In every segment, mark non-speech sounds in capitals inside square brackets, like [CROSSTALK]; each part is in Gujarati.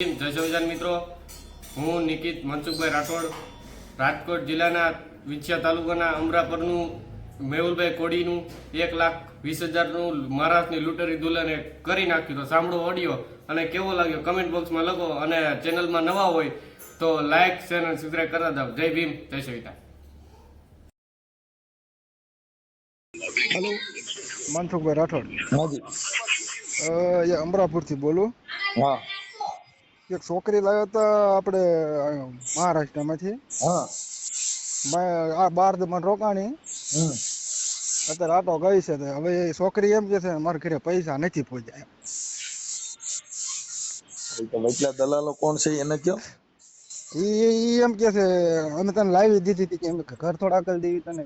જય સંવિધાન મિત્રો. હું નિકિત મનસુખભાઈ રાઠોડ રાજકોટ જિલ્લાના વિછિયા તાલુકાના અમરાપરનું મેહુલભાઈ કોડીનું એક લાખ વીસ હજારનું મહારાષ્ટ્રની લૂંટરી દુલ્હને કરી નાખ્યું તો સાંભળો ઓડિયો અને કેવો લાગ્યો? કમેન્ટ બોક્સમાં લખો અને ચેનલમાં નવા હોય તો લાઇક શેર અને સબસ્ક્રાઈબ કરતા જાઓ. જય ભીમ જય સવિતા. હેલો મનસુખભાઈ રાઠોડ. હાજી અમરાપુરથી બોલું. હા. એક છોકરી લાવ્યા હતા આપણે મહારાષ્ટ્રમાંથી. હા. બાર મને રોકાણી. અત્યારે આટો ગઈ છે હવે એ છોકરી એમ કે છે મારા ઘરે પૈસા નથી પહોંચ્યા એમ. એ દલાલો કોણ છે એને કયો? એ એમ કે છે અમે તને લાવી દીધી હતી કે ઘર થોડા કરી દેવી તને.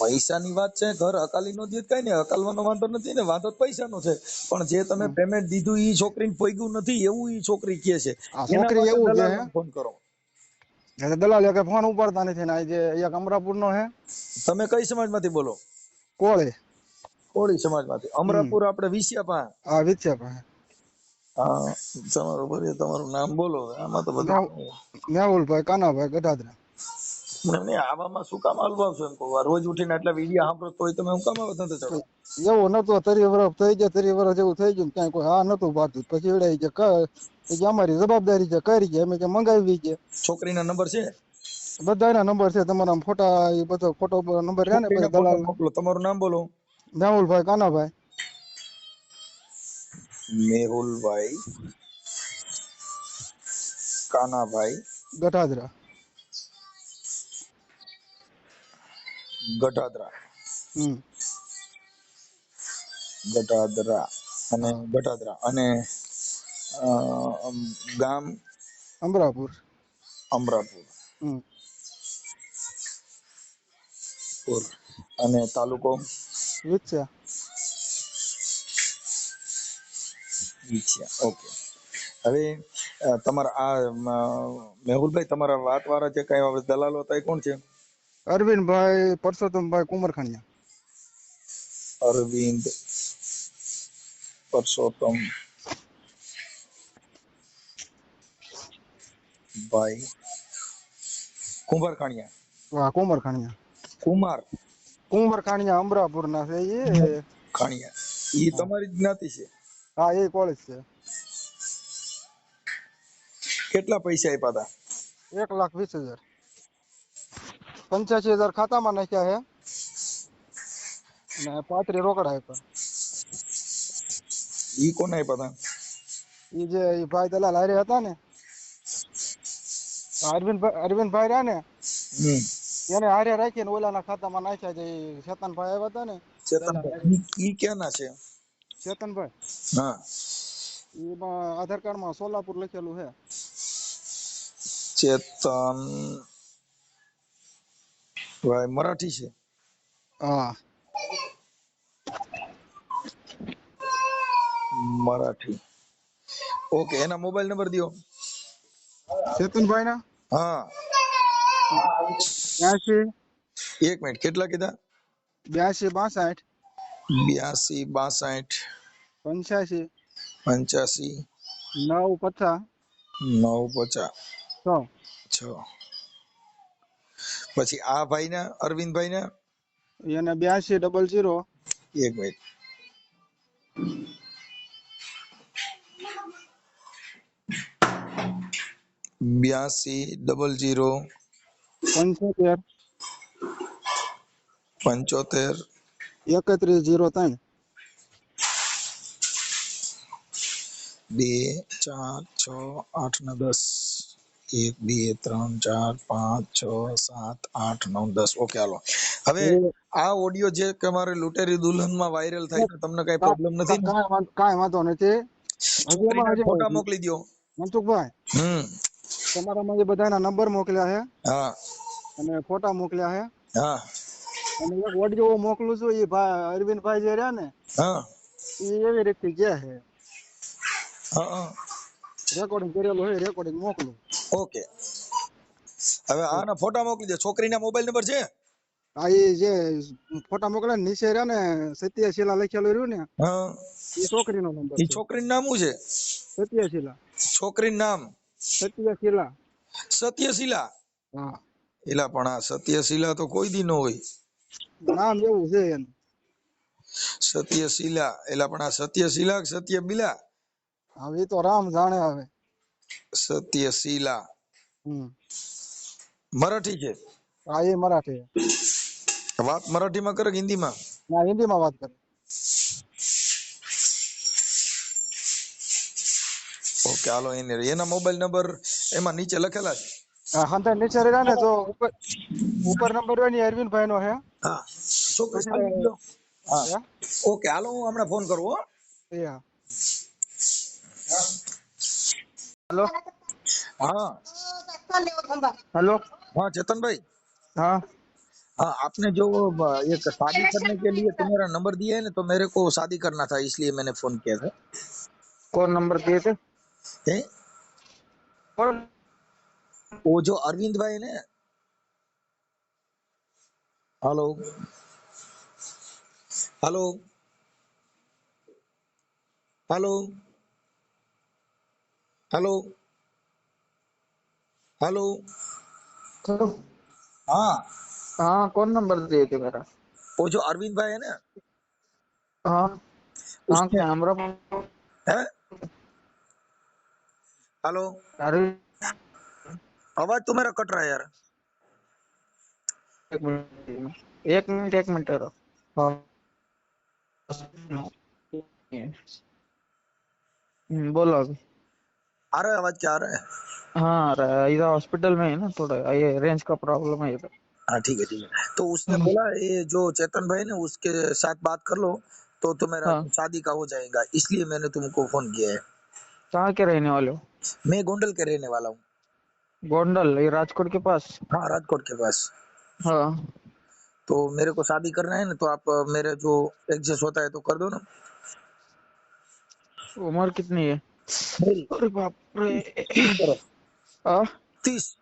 પૈસાની વાત છે ઘર અકાલી નો દે કઈ ને અકાલવાનો વાંધો નથી ને વાંધો પૈસાનો છે. પણ જે તમે પેમેન્ટ દીધું ઈ છોકરીને પોગ્યું નથી એવું ઈ છોકરી કહે છે. છોકરી એવું છે. હે? ફોન કરો. એટલે દલાલ કે ફોન ઉપાડતા નથી ને આ અહીંયા અમરાપુર નો હે. તમે કઈ સમાજમાંથી બોલો? કોળે. કોળી સમાજમાંથી. અમરાપુર આપણે વિસિયા પા આ વિછે પાસે હા તમારું તમારું નામ બોલો આમાં તો બધા મેહુલભાઈ કાનાભાઈ ગઢાદરા. મને આવામાં શું કામ હાલવા આવશો એમ કહું આ રોજ ઉઠીને આટલા વિડીયો સાંભળો તોય તમે હું કામ આવત નથી ચડો એવું નતું તરી વર્ષ થઈ ગયા તરી વર્ષ જેવું થઈ ગયું ને ક્યાંય કોઈ હા નતું પાડતું પછી એવડે કે ક- એ કે અમારી જવાબદારી છે કરી છે અમે કે મંગાવી છે છોકરીના નંબર છે બધાના નંબર છે તમારા આમ ફોટા એ બધો ફોટો નંબર રહ્યા ને પછી છોકરીના ફોટા દલાલ મોકલો તમારું નામ બોલો મેહુલભાઈ કાનાભાઈ મેહુલભાઈ કાનાભાઈ ગઢાદરા ગઢાદરા હમ. ગઢાદરા અને ગઢાદરા અને ગામ અમરાપુર. અમરાપુર. પુર. અને તાલુકો? વિછ્યા વિછિયા ઓકે. હવે તમારા આ મેહુલભાઈ તમારા વાત વાળા જે કઈ દલાલો હતા એ કોણ છે? અરવિંદભાઈ પરસોત્તમભાઈ કુમરખાનિયા અરવિંદ પરસોત્તમ ભાઈ કુંભાર ખાણિયા વાહ કુમરખાનિયા કુમાર કુમરખાનિયા અમરાપુરના છે એ ખાણિયા ઈ તમારી જ જ્ઞાતિ છે હા એ કોલેજ છે કેટલા પૈસા આપ્યા હતા એક લાખ વીસ હજાર પંચ્યાસી હજાર ખાતામાં નાખ્યા છે અને પાંત્રી રોકડા આપ્યા ઈ કોને આપ્યા હતા ઈ જે ઈ ભાઈ દલાલ હારે હતા ને અરવિંદભાઈ અરવિંદભાઈ રહ્યા ને હમ એને હારે રાખીને ઓલાના ખાતામાં નાખ્યા છે ઈ ચેતનભાઈ આવ્યા હતા ને ચેતનભાઈ ઈ- ઈ ક્યાંના છે ચેતનભાઈ હા એમાં આધાર કાર્ડમાં સોલાપુર લખેલું છે ચેતન ભાઈ મરાઠી છે હા મરાઠી ઓકે એના મોબાઈલ નંબર દયો ચેતનભાઈ ના હા બ્યાસી એક મિનિટ કેટલા કીધા બ્યાસી બાસઠ બ્યાસી બાસઠ પંચ્યાસી પંચ્યાસી નવ પચાસ નવ પચાસ છ છ પછી આ ભાઈના અરવિંદભાઈના એને બ્યાસી ડબલ જીરો એક મિનિટ બ્યાસી ડબલ જીરો પંચોતેર પંચોતેર એકત્રીસ જીરો ત્રણ બે ચાર છ આઠ ને દસ એક બે ત્રણ ચાર પાંચ છ સાત આઠ નવ દસ ઓકે હાલો હવે આ ઓડિયો જે તમારે લૂંટેરી દુલ્હનમાં વાયરલ થાય તો તમને કઈ પ્રોબ્લેમ નથી ને કાંઈ વાંધો- કાંઈ વાંધો નથી હજી એમાં છોકરીના હજી ફોટા મોકલી દો મનસુખભાઈ હમ તમારામાં જે બધાના નંબર મોકલ્યા છે હા અને ફોટા મોકલ્યા છે હા અને એક ઓડિયો મોકલું છું એ ભાઈ અરવિંદભાઈ જે રહ્યા ને હા એ એવી રીતે ગયા છે હા હા રેકોર્ડિંગ કરેલું હોય રેકોર્ડિંગ મોકલું. ઓકે હવે આના ફોટા મોકલી દે. છોકરીના મોબાઈલ નંબર છે? આ એ જે ફોટા મોકલે નીચે રહ્યા ને સત્ય શિલા લખેલું રહ્યું ને હા. એ છોકરીનો નંબર એ છોકરીનું નામ શું છે? સત્યશીલા છોકરીનું નામ? સત્યશીલા સત્યશીલા હા. એલા પણ આ સત્યશીલા તો કોઈ દી ન હોય. નામ એવું છે એનું. સત્યશીલા એલા પણ આ સત્યશીલા સત્યબીલા હવે તો રામ જાણે હવે. સત્યશીલા શીલા. મરાઠી છે? હા એ મરાઠી વાત મરાઠીમાં કરે કે હિન્દીમાં? ના હિન્દીમાં વાત કરે. ઓકે હાલો એને એના મોબાઈલ નંબર એમાં નીચે લખેલા છે? હા તો નીચે રહ્યા ને તો ઉપર ઉપર નંબર હોય ને અરવિંદભાઈ નો હા. હે? ઓકે હાલો હું હમણાં ફોન કરું હો. હા. हेलो। हाँ। हेलो। हाँ चेतन भाई। हाँ। हाँ आपने जो एक शादी करने के लिए तुम्हारा नंबर दिया है ना तो मेरे को शादी करना था इसलिए मैंने फ़ोन किया था। कौन नंबर दिए थे? हैं? कौन? वो जो अरविंद भाई ने। Hello. Hello. Hello. Hello. Hello. Hello. हाँ। हाँ कौन नंबर दिए थे मेरा? वो जो अरविंद भाई है ना? हाँ। हाँ उसने- कैमरा है? हेलो। अरे। आवाज़ तो मेरा कट रहा है यार। एक मिनट एक मिनट एक मिनट ठहरो हाँ। बोलो अभी। आ रहा है आवाज़? क्या आ रहा है? हाँ अरे इधर हॉस्पिटल में है ना थोड़ा। ये रेंज का प्रॉब्लम है इधर हाँ ठीक है ठीक है। तो उसने बोला ये जो चेतन भाई ने उसके साथ बात कर लो तो तुम्हारा हाँ। शादी का हो जाएगा। इसलिए मैंने तुमको फ़ोन किया है। कहाँ के रहने वाले हो? मैं गोंडल के रहने वाला हूँ। गोंडल? ये राजकोट के पास? हाँ राजकोट के पास। हाँ। तो मेरे को शादी करना है ना तो आप मेरे जो एडजस्ट होता है तो कर दो ना। उम्र कितनी है? अरे बाप रे तीस हाँ तीस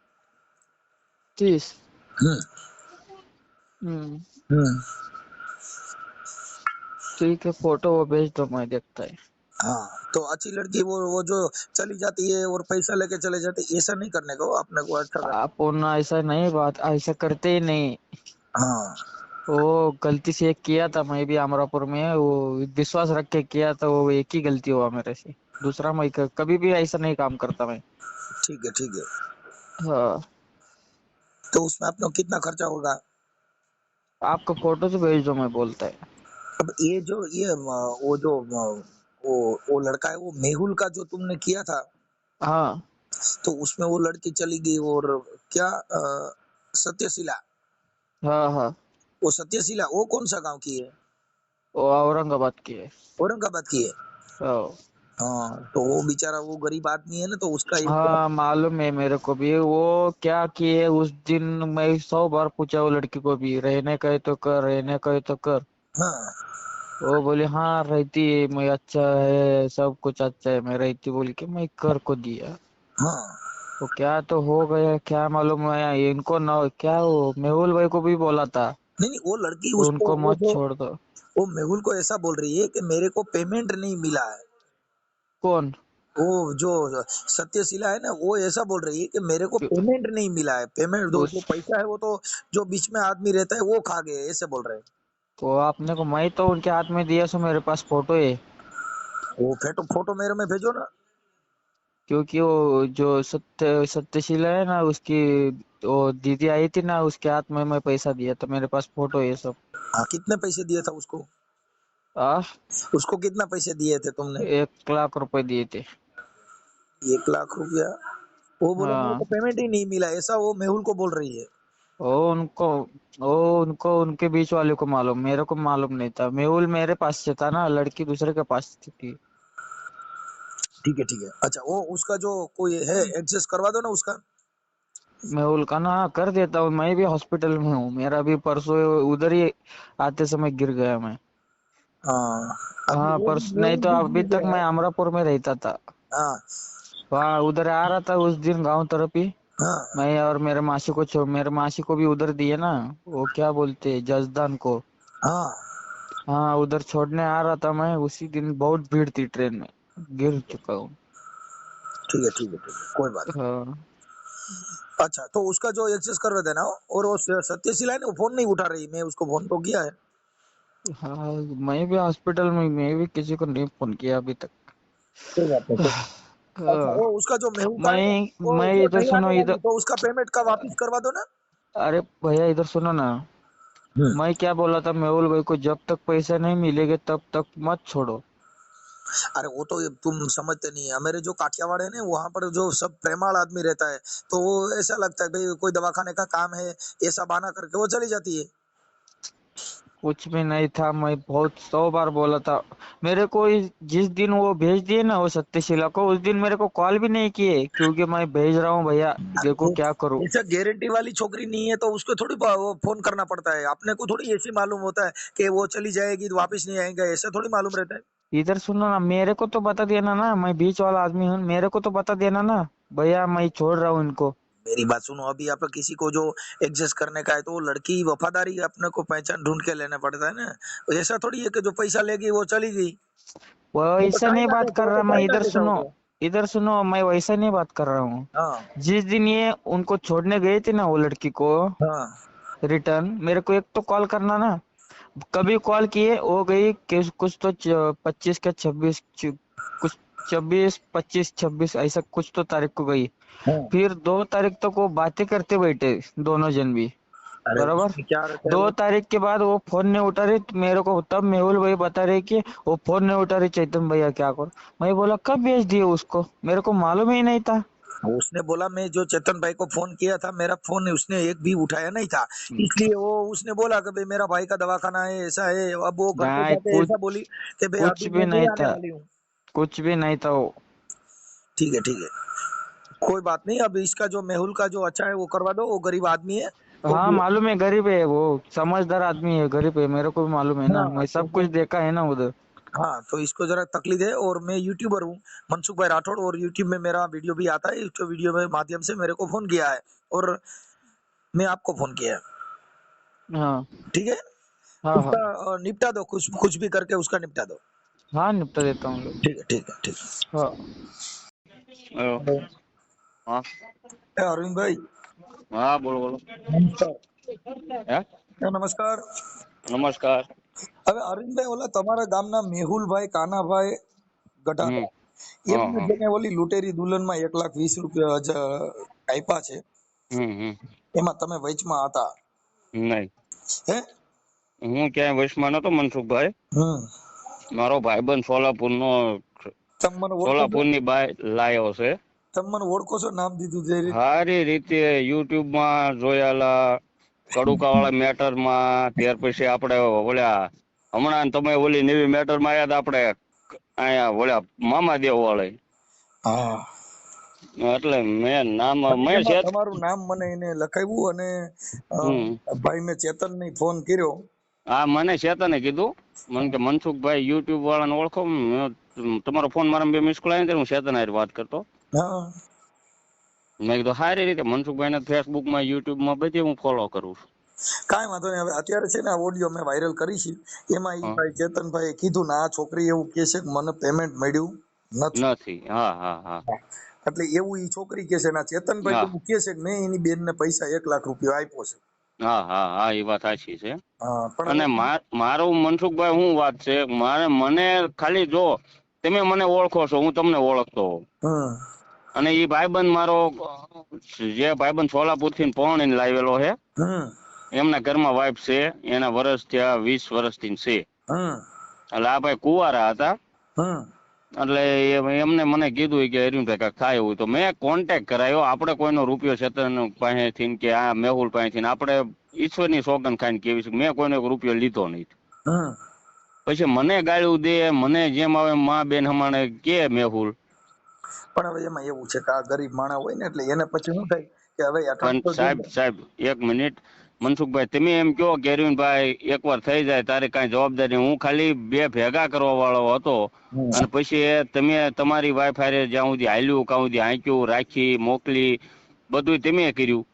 तीस हम्म हम्म हम्म ठीक है फ़ोटो वो भेज दो मैं देखता है। हाँ तो अच्छी लड़की वो वो जो चली जाती है और पैसा लेके चले जाते हैं, ऐसा नहीं करने को अपने को अच्छा आप ऐसा नहीं बात ऐसा करते ही नहीं। हाँ। वो गलती से एक किया था मैं भी अमरापुर में वो विश्वास रख के किया था वो एक ही गलती हुआ मेरे से। दूसरा मैं कभी भी ऐसा नहीं काम करता मैं। ठीक है ठीक है। हाँ। तो उसमें अपना कितना खर्चा होगा? आपका फ़ोटो तो भेज दो मैं बोलता है। अब ये जो ये वो जो वो वो लड़का है वो मेहुल का जो तुमने किया था हाँ। तो उसमें वो लड़की चली गई और क्या सत्यशिला? हाँ हाँ। वो सत्यशिला वो कौन सा गाँव की है? वो औरंगाबाद की है। औरंगाबाद की है? हाँ। हाँ तो वो बेचारा वो गरीब आदमी है ना तो उसका हाँ मालूम है मेरे को भी। वो क्या किए उस दिन मैं सौ बार पूछा वो लड़की को भी रहने का है तो कर रहने का है तो कर। हाँ। वो बोले हाँ रहती है मैं अच्छा है सब कुछ अच्छा है मैं रहती बोल के मैं कर को दिया। हाँ। तो क्या तो हो गया क्या मालूम है इनको न क्या वो मेहुल भाई को भी बोला था। नहीं नहीं वो लड़की उसको उनको मत छोड़ दो। वो मेहुल को ऐसा बोल रही है कि मेरे को पेमेंट नहीं मिला है। कौन? वो जो सत्यशिला है ना वो ऐसा बोल रही है कि मेरे को पेमेंट नहीं मिला है पेमेंट उस- जो पैसा है वो तो जो बीच में आदमी रहता है वो खा गए ऐसे बोल रहे हैं। तो आपने को मैं तो उनके हाथ में दिया सो मेरे पास फ़ोटो है। वो फ़ोटो फ़ोटो मेरे में भेजो ना। क्योंकि वो जो सत्य सत्यशीला है ना उसकी वो दीदी आई थी ना उसके हाथ में मैं पैसा दिया था मेरे पास फ़ोटो है सब। हाँ कितने पैसे दिया था उसको? आ उसको कितना पैसे दिए थे तुमने? एक लाख रुपए दिए थे। एक लाख रुपया? वो बोला हाँ। पेमेंट ही नहीं मिला। ऐसा वो मेहुल को बोल रही है। वो उनको वो उनको उनके बीच वाले को मालूम मेरे को मालूम नहीं था। मेहुल मेरे पास से था ना लड़की दूसरे के पास थी। ठीक है ठीक है। अच्छा वो उसका जो कोई है एडजस्ट करवा दो ना उसका। मेहुल का ना कर देता हूँ। मैं भी हॉस्पिटल में हूँ। मेरा भी परसों उधर ही आते समय गिर गया मैं। हाँ। हाँ परस नहीं तो अभी तक मैं अमरापुर में रहता था। हाँ। वहाँ उधर आ रहा था उस दिन गाँव तरफ़ ही। हाँ। मैं और मेरे मासी को छोड़ मेरे मासी को भी उधर दिए ना वो क्या बोलते हैं जजदान को। हाँ। हाँ उधर छोड़ने आ रहा था मैं उसी दिन बहुत भीड़ थी ट्रेन में गिर चुका हूँ। ठीक है ठीक है ठीक है कोई बात हाँ। अच्छा तो उसका जो एक्सेस करवा देना और वो सत्यशीला है ना फ़ोन नहीं उठा रही मैं उसको फ़ोन तो किया है। हाँ मैं भी हॉस्पिटल में मैं भी किसी को नहीं फ़ोन किया अभी तक। अच्छा हाँ, वो उसका जो मैं मैं इधर सुनो इधर तो उसका पेमेंट का वापस करवा दो ना। अरे भैया इधर सुनो ना। मैं क्या बोला था मेहुल भाई को जब तक पैसे नहीं मिलेंगे तब तक मत छोड़ो। अरे वो तो तुम समझते नहीं है। मेरे जो काठियावाड़ है ना वहाँ पर जो सब प्रेमाल आदमी रहता है तो वो ऐसा लगता है भाई कोई दवाखाने का काम है ऐसा बहाना करके वो चली जाती है। कुछ भी नहीं था। मैं बहुत सौ बार बोला था मेरे को जिस दिन वो भेज दिए ना वो सत्यशीला को उस दिन मेरे को कॉल भी नहीं किए क्योंकि मैं भेज रहा हूँ भैया देखो क्या करूँ। ऐसा गारंटी वाली छोकरी नहीं है तो उसको थोड़ी वो फ़ोन करना पड़ता है। अपने को थोड़ी ऐसी मालूम होता है कि वो चली जाएगी तो वापस नहीं आएगा ऐसा थोड़ी मालूम रहता है। इधर सुनो ना मेरे को तो बता देना ना मैं बीच वाला आदमी हूँ मेरे को तो बता देना ना भैया मैं छोड़ रहा हूँ इनको। मेरी बात सुनो अभी आप किसी को जो एडजस्ट करने का है तो वो लड़की वफादारी अपने को पहचान ढूंढ के लेना पड़ता है ना? ऐसा थोड़ी है कि जो पैसा लेगी वो चली गई। वो ऐसा नहीं बात कर तो रहा मैं इधर सुनो इधर सुनो मैं वैसा नहीं बात कर रहा हूँ। हाँ। जिस दिन ये उनको छोड़ने गए थे ना वो लड़की को हाँ। रिटर्न मेरे को एक तो कॉल करना ना। कभी कॉल किए हो गई कुछ तो पच्चीस का छब्बीस कुछ छब्बीस पच्चीस छब्बीस ऐसा कुछ तो तारीख को गई। हाँ। फिर दो तारीख तक वो बातें करते बैठे दोनों जन भी। बराबर? है दो तारीख के बाद वो फ़ोन नहीं उठा रही तो मेरे को तब मेहुल भाई बता रहे कि वो फ़ोन नहीं उठा रही चैतन भैया क्या करो? मैं बोला कब भेज दिए उसको? मेरे को मालूम ही नहीं था। उसने बोला मैं जो चेतन भाई को फ़ोन किया था मेरा फ़ोन उसने एक भी उठाया नहीं था। इसलिए वो उसने बोला कि मेरा भाई का दवाखाना है ऐसा है अब वो घर ऐसा बोली कि भाई कुछ भी नहीं था। कुछ भी नहीं था वो। ठीक है ठीक है। कोई बात नहीं अब इसका जो मेहुल का जो अच्छा है वो करवा दो वो गरीब आदमी है। हाँ मालूम है गरीब है वो समझदार आदमी है गरीब है मेरे को भी मालूम है ना। हाँ, मैं सब कुछ देखा है ना उधर। हाँ तो इसको जरा तकलीफ़ है और मैं यूट्यूबर हूँ मनसुख भाई राठौड़ और यूट्यूब में मेरा वीडियो भी आता है यूट्यूब वीडियो में माध्यम से मेरे को फ़ोन किया है और मैं आपको फ़ोन किया है। हाँ। ठीक है? हाँ हाँ। निपटा दो कुछ कुछ भी करके उसका निपटा दो। हाँ निपटा देता हूँ लोग ठीक है ठीक है ठीक है हाँ હેલો. હા એ અરવિંદભાઈ હા બોલો બોલો નમસ્કાર હે એ નમસ્કાર નમસ્કાર હવે અરવિંદભાઈ ઓલા તમારા ગામના મેહુલભાઈ કાનાભાઈ ગટાતા એમને હા. જેને ઓલી લૂંટેરી દુલ્હનમાં એક લાખ વીસ રૂપિયા જ આપ્યા છે હમ હમ એમાં તમે વચમાં હતા નહીં હે હું ક્યાંય વશમાં નતો મનસુખભાઈ હમ મારો ભાઈબંધ સોલાપુર નો? સોલાપુરની બાય લાયો છે. તમે મને ઓળખો છો? નામ દીધું જે સારી રીતે યુટ્યુબમાં જોયેલા કડુકા વાળા મેટરમાં ત્યાર પછી આપણે ઓલ્યા હમણાં તમે ઓલી નવી મેટરમાં આવ્યા આપણે અહીંયા ઓલ્યા મામાદેવ વાળા. હા. એટલે મેં નામ મેં તમારું નામ મને એને લખાવ્યું અને ભાઈ મેં ચેતન ને ફોન કર્યો. હા મને ચેતને કીધું. મને કે મનસુખભાઈ યુટ્યુબ વાળાને ઓળખો. તમારો ફોન મારા બે મિસ કોલ આવ્યો હું ચેતન હારે વાત કરતો. મેં કીધું સારી રીતે મનસુખભાઈ ફેસબુકમાં યુટ્યુબમાં બધી હું ફોલો કરું છું. કાંઈ વાંધો નહીં. હવે અત્યારે છે ને આ ઓડિયો મેં વાયરલ કરી છે. એમાં એ. ભાઈ ચેતનભાઈ કીધું ને આ છોકરી એવું કહે છે કે મને પેમેન્ટ મળ્યું નથી. નથી. હા હા હા. એટલે એવું ઈ છોકરી કહે છે ને ચેતનભાઈ. એવું કહે છે કે મેં એની બેન ને પૈસા એક લાખ રૂપિયા આપ્યો છે. હા હા હા એ વાત સાચી છે. અને મારું મનસુખભાઈ શું વાત છે? મારે મને ખાલી જો તમે મને ઓળખો છો હું તમને ઓળખતો અને એ ભાઈબંધ મારો જે ભાઈબંધ સોલાપુરથી પૌણીને લાવેલો છે એમના ઘરમાં વાઈફ છે એના વર્ષ ત્યાં વીસ વર્ષથી છે. હમ. એટલે આ ભાઈ કુવારા હતા. એટલે એમને મને કીધું કે અરવિંદભાઈ કાંઈક થાય એવું. તો મેં કોન્ટેક કરાયો. આપણે કોઈનો રૂપિયો ચેતન પાસેથી કે આ મેહુલ પાસેથી આપણે ઈશ્વરની સોગન ખાઈને કેવી છે. મેં કોઈનો રૂપિયો લીધો નહીં. પછી મને ગાળ્યું દે મને જેમ આવે મા બેન હમાણે કે મેહુલ. પણ હવે એમાં એવું છે કે આ ગરીબ માણસ હોય ને એટલે એને પછી શું થાય કે હવે સાહેબ સાહેબ એક મિનિટ. મનસુખભાઈ તમે એમ કહો કે અરવિંદભાઈ એકવાર થઈ જાય તારે કાંઈ જવાબદારી હું ખાલી બે ભેગા કરવા વાળો હતો અને પછી તમે તમારી વાઈફાઈ જ્યાં સુધી હાલ્યું કાં સુધી હાંક્યું રાખી મોકલી બધું તમે કર્યું.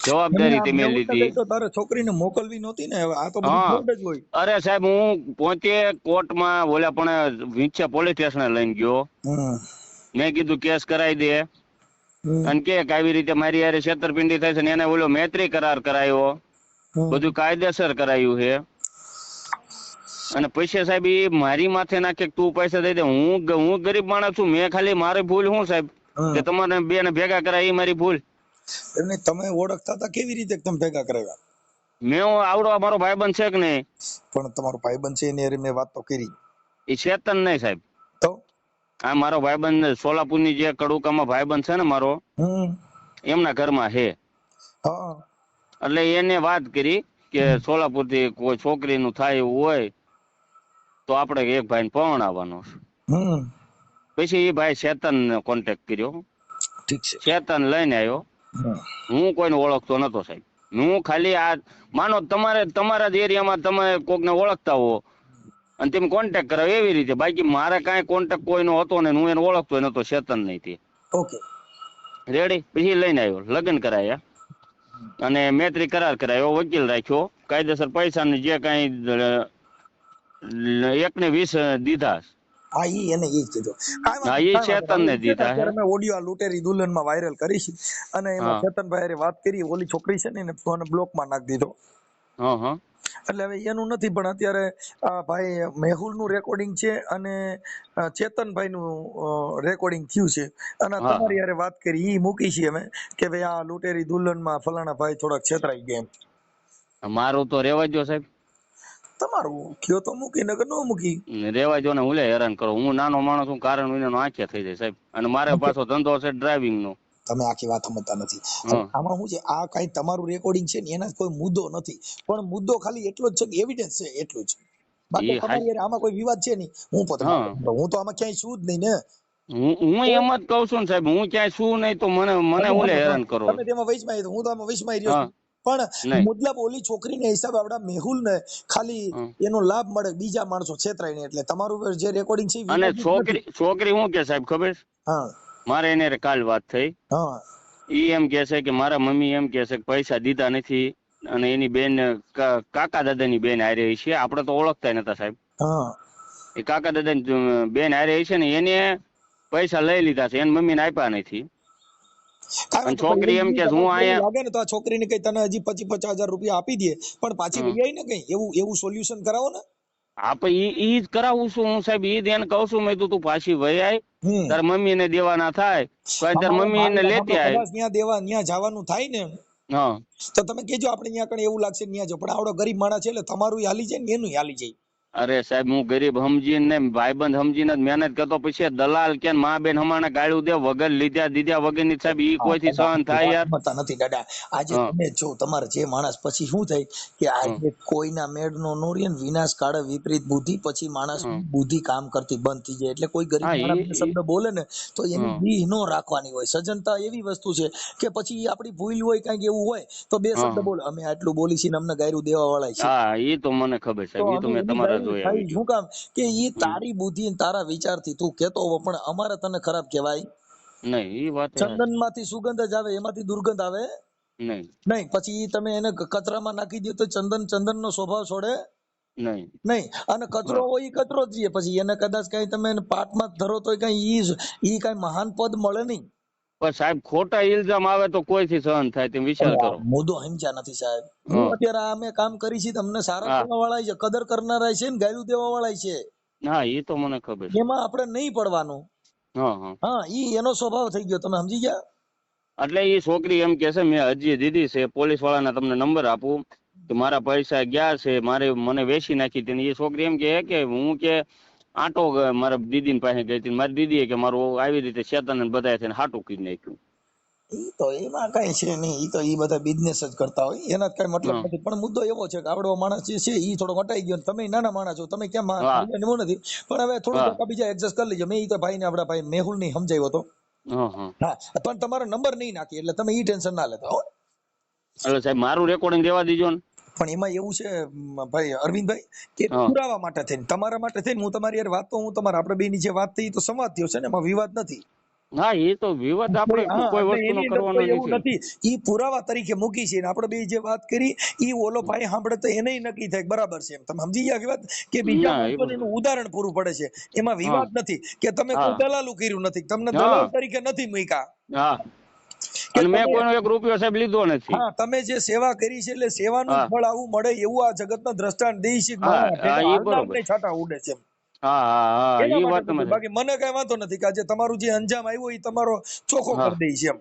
જવાબદારી તમે લીધી. તો તારે છોકરીને મોકલવી નહોતી ને? આ તો બધું હા. જ હોય. અરે સાહેબ હું પોતે કોર્ટમાં ઓલા પણ વિંછા પોલીસ સ્ટેશને લઈને ગયો. મેં કીધું કેસ કરાવી દે. અને કે આવી રીતે મારી યારે છેતરપિંડી થાય છે ને એને ઓલો મૈત્રી કરાર કરાયો. બધું કાયદેસર કરાયું છે. અને પૈસા સાહેબ એ મારી માથે નાખે તું પૈસા દઈ દે. હું હું ગરીબ માણસ છું. મેં ખાલી મારી ભૂલ હું સાહેબ? કે તમારે બે ને ભેગા કરાય એ મારી ભૂલ? એમને તમે ઓળખતા હતા કેવી રીતે તમે ભેગા કરાવ્યા? મેં આવડો મારો ભાઈબંધ છે કે નહીં? પણ તમારો ભાઈબંધ છે એની મેં વાત તો કરી. એ ચેતન નહીં સાહેબ. આ મારો ભાઈબંધ સોલાપુરની જે કડુકામાં ભાઈબંધ છે ને મારો એમના ઘરમાં છે. એટલે એને વાત કરી કે સોલાપુરથી કોઈ છોકરીનું થાય એવું હોય તો આપણે એક ભાઈને પરણાવવાનો છે. પછી એ ભાઈ ચેતન કોન્ટેક્ટ કર્યો. ચેતન લઈને આવ્યો. હું કોઈને ઓળખતો નતો સાહેબ. હું ખાલી આ માનો તમારે તમારા જ એરિયામાં તમે કોકને ઓળખતા હો અને તેમ કોન્ટેક્ટ કરાવ એવી રીતે. બાકી મારે કાંઈ કોન્ટેક્ટ કોઈનો હતો ને હું એને ઓળખતો નતો ચેતન નહીં તે. ઓકે રેડી પછી લઈને આવ્યો. લગ્ન કરાયા. અને મૈત્રી કરાર કરાયો. વકીલ રાખ્યો. કાયદેસર પૈસાની જે કાંઈ એક ને વીસ દીધા. હા ઈ એને ઈ કીધું. હા, ઈ ચેતનને દીધા હે. મેં ઓડિયો લૂટેરી દુલ્હનમાં વાયરલ કરી. છે અને એમાં. ચેતનભાઈ વાત કરી. ઓલી છોકરી છે ને એને ફોન બ્લોકમાં નાખી દીધો. હા હા. એટલે હવે એનું નથી પણ અત્યારે આ ભાઈ મેહુલનું રેકોર્ડિંગ છે અને ચેતનભાઈનું રેકોર્ડિંગ થયું છે. અને તમારી યારે વાત કરી એ મૂકી છે અમે કે ભાઈ આ લૂંટેરી દુલ્હનમાં ફલાણા ભાઈ થોડાક છેતરાઈ ગયા મારું તો રેવા જો સાહેબ. તમારું કયો તો મૂકી નગર નો મૂકી. રેવા જો ને હું લે હેરાન કરો. હું નાનો માણસ હું કારણ વિના આંખે થઈ જાય સાહેબ. અને મારે [LAUGHS] પાછો ધંધો છે ડ્રાઇવિંગ નો. તમે આખી વાત સમજતા નથી. આમાં શું છે? આ કઈ તમારું રેકોર્ડિંગ છે ને એના કોઈ મુદ્દો નથી. પણ મુદ્દો ખાલી એટલો જ છે કે એવિડન્સ છે એટલું જ. બાકી તમારી આમાં કોઈ વિવાદ છે નહીં. હું હું. તો આમાં ક્યાંય છું જ નહીં ને. હું એમ જ કઉ છું સાહેબ હું ક્યાંય શું નહીં તો મને મને હું હેરાન કરો. તમે તેમાં વૈશમાં હું તો આમાં વૈશમાં રહ્યો છું. પણ મતલબ ઓલી છોકરીને હિસાબે આપડા મેહુલ ને ખાલી એનો લાભ મળે બીજા માણસો છેતરાય ને એટલે તમારું જે રેકોર્ડિંગ છે અને છોકરી છોકરી શું કે સાહેબ ખબર? છે? હા. મારે એને કાલ વાત થઈ. એ ઈ એમ કે છે કે મારા મમ્મી એમ કે છે કે પૈસા દીધા નથી અને એની બેન કાકા દાદાની બેન હારે છે. આપણે તો ઓળખતા નતા સાહેબ. એ કાકા દાદાની બેન હારે છે ને એને પૈસા લઈ લીધા છે. એની મમ્મીને આપ્યા નથી. છોકરી એમ કે હું અહીંયા- લાગે ને તો આ છોકરીને કઈ તને હજી પચીસ પચાસ હજાર રૂપિયા આપી દે. પણ પાછી હમ. ને કઈ. એવું એવું સોલ્યુશન કરાવો ને. આપણે ઈ ઈ જ કરાવું છું હું સાહેબ. ઈ જ એને કહું છું મેં તું પાછી વહી આય મમ્મી ને દેવાના થાય તાર મમ્મી ભાઈ લેતી આય. કદાચ દેવા ત્યાં જવાનું થાય ને હા. તો તમે કેજો આપણે ન્યા કણે એવું લાગશે ત્યાં જો પણ આવડો ગરીબ માણસ છે એટલે તમારું હાલી જાય ને એનું હાલી જાય. અરે સાહેબ હું ગરીબ સમજીને ને ભાઈબંધ સમજીને મહેનત કરતો પછી દલાલ કે મા બેન હમણાં ગાળ્યું દે વગર લીધા દીધા વગરની સાહેબ ઈ કોઈથી સહન થાય યાર. નથી દાદા. આજે તમે જો તમારે જે માણસ પછી શું થાય કે આજે કોઈના મેળનો નો વિનાશ કાળે વિપરીત બુદ્ધિ પછી માણસ બુદ્ધિ કામ કરતી બંધ થઈ જાય. એટલે કોઈ ગરીબ શબ્દ બોલે ને તો એની બીહ નો રાખવાની હોય. સજનતા એવી વસ્તુ છે કે પછી આપડી આપણી ભૂલ હોય કંઈક એવું હોય તો બે શબ્દ. બોલે. અમે આટલું બોલી છીએ અમને ગાયરું દેવા વાળા છે. હા એ તો મને ખબર સાહેબ એ તો મેં તમારા શું કામ કે એ તારી બુદ્ધિ ને તારા વિચારથી તું કેતો હોવ પણ અમારે તને ખરાબ કહેવાય. નહીં વાત ચંદનમાંથી સુગંધ જ આવે એમાંથી દુર્ગંધ આવે? નહીં. નહીં પછી તમે એને કચરામાં નાખી દો તો ચંદન ચંદન નો સ્વભાવ છોડે? નહીં. નહીં અને કચરો હોય એ કચરો જ પછી એને કદાચ કઈ તમે એને પાટમાં ધરો તો કઈ ઈ ઈ કઈ મહાન પદ મળે નહીં. પણ સાહેબ ખોટા ઇલ્ઝામ આવે તો કોઈથી સહન થાય તેમ વિચાર કરો. મુદ્દો સમજ્યા નથી સાહેબ. હું અત્યારે આ અમે કામ કરી છે તમને સારા કરવા વાળા છે કદર કરનારા છે ને ગાયું દેવા વાળા છે. હા એ તો મને ખબર છે. એમાં આપણે નહીં પડવાનું. હા ઈ એનો સ્વભાવ થઈ ગયો તમે સમજી ગયા? એટલે એ છોકરી એમ કે છે મેં અરજી દીધી છે પોલીસ વાળાના તમને નંબર આપું કે મારા પૈસા ગયા છે મારે મને વેચી નાખી તેને એ છોકરી એમ કે કે હું કે આટો મારા દીદી પાસે ગઈ હતી. મારી દીદીએ કે મારું આવી રીતે શેતાન બધા થઈને હાટું કરી નાખ્યું. ઈ તો એમાં કઈ છે નહીં. ઈ તો ઈ બધા બિઝનેસ જ કરતા હોય. એના કઈ મતલબ નથી. પણ મુદ્દો એવો છે કે આવડો માણસ જે છે ઈ થોડો વટાઈ ગયો તમે નાના માણસ છો. તમે કેમ. એવું નથી? પણ હવે થોડું. બીજા એડજસ્ટ કરી લેજો. મેં ઈ તો ભાઈને આપડા ભાઈ મેહુલની સમજાવ્યો હતો હા. પણ તમારો નંબર નહીં નાખી એટલે તમે ઈ ટેન્શન ના લેતા હો. એટલે સાહેબ મારું રેકોર્ડિંગ દેવા દીજો ને. પણ એમાં એવું છે ભાઈ અરવિંદભાઈ કે પુરાવા માટે થઈને તમારા માટે થઈને હું તમારી યાર વાત તો હું તમારા આપણે બેની જે વાત થઈ તો સંવાદ થયો છે ને એમાં વિવાદ નથી. હા એ તો વિવાદ આપણે કોઈ વસ્તુનો કરવાનો નથી. ઈ પુરાવા તરીકે મૂકી છે ને આપણે બે જે વાત કરી ઈ ઓલો ભાઈ સાંભળે તો એને નક્કી થાય બરાબર છે એમ. તમે સમજી ગયા કે વાત? કે બીજા એનું ઉદાહરણ પૂરું પડે છે. એમાં વિવાદ નથી. કે તમે કોઈ દલાલું કર્યું નથી. તમને. દલાલ તરીકે નથી મૂક્યા. હા. અને મેં કોઈનો એક રૂપિયો સાહેબ લીધો નથી હા તમે જે સેવા કરી છે એટલે સેવાનું ફળ આવું મળે એવું આ જગતનો દ્રષ્ટાંત દે છે કે હા, મારા હા, એ હાલનાર બરોબર. ને છાંટા ઉડે છે હા હા હા એ વાત બાકી મને કઈ વાંધો નથી કે આજે તમારું જે અંજામ આવ્યો એ તમારો ચોખ્ખો કરી દે છે એમ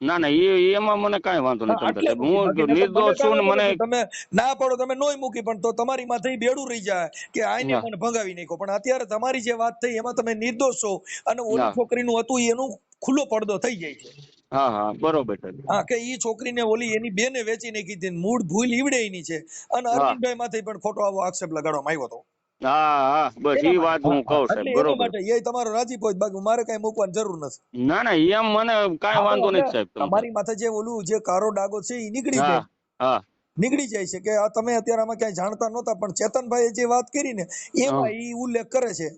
ના ના એ એમાં મને કાંઈ વાંધો નથી. હું નિર્દોષ છું મને. તમે ના પડો તમે નોય મૂકી પણ તો તમારી માથે બેડું રહી જાય કે આઈને. મને ભગાવી નાખો પણ અત્યારે તમારી જે વાત થઈ એમાં તમે નિર્દોષ છો અને ઓલી ના. છોકરીનું હતું એનું ખુલ્લો પડદો થઈ જાય છે હા હા બરોબર હા કે ઈ છોકરીને ઓલી એની બેને વેચી નાખી હતી મૂળ ભૂલ ઈવડે એની છે. અને. અરવિંદભાઈ માંથી પણ ખોટો આવો આક્ષેપ લગાડવામાં આવ્યો હતો. હા હા બસ એના વાત હું કહું સાહેબ બરોબર. માટે એ તમારો રાજી પોચ બાકી મારે કઈ મૂકવાની જરૂર નથી. ના ના એમ મને કાંઈ વાંધો નથી સાહેબ તમારી માથે જે ઓલું જે કારો ડાગો છે એ નીકળી જાય. હા. નીકળી જાય છે કે આ તમે અત્યારે આમાં ક્યાંય જાણતા નહોતા પણ ચેતનભાઈએ જે વાત કરી ને એમાં ઈ ઉલ્લેખ કરે છે.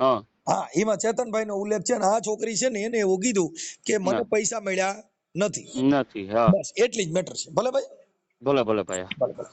હા. હા એમાં ચેતનભાઈ નો ઉલ્લેખ છે ને આ છોકરી છે ને એને એવું કીધું કે મને પૈસા મળ્યા નથી. નથી હા. બસ એટલી જ મેટર છે. ભલે ભાઈ. ભલે ભલે ભાઈ ભલે ભલે.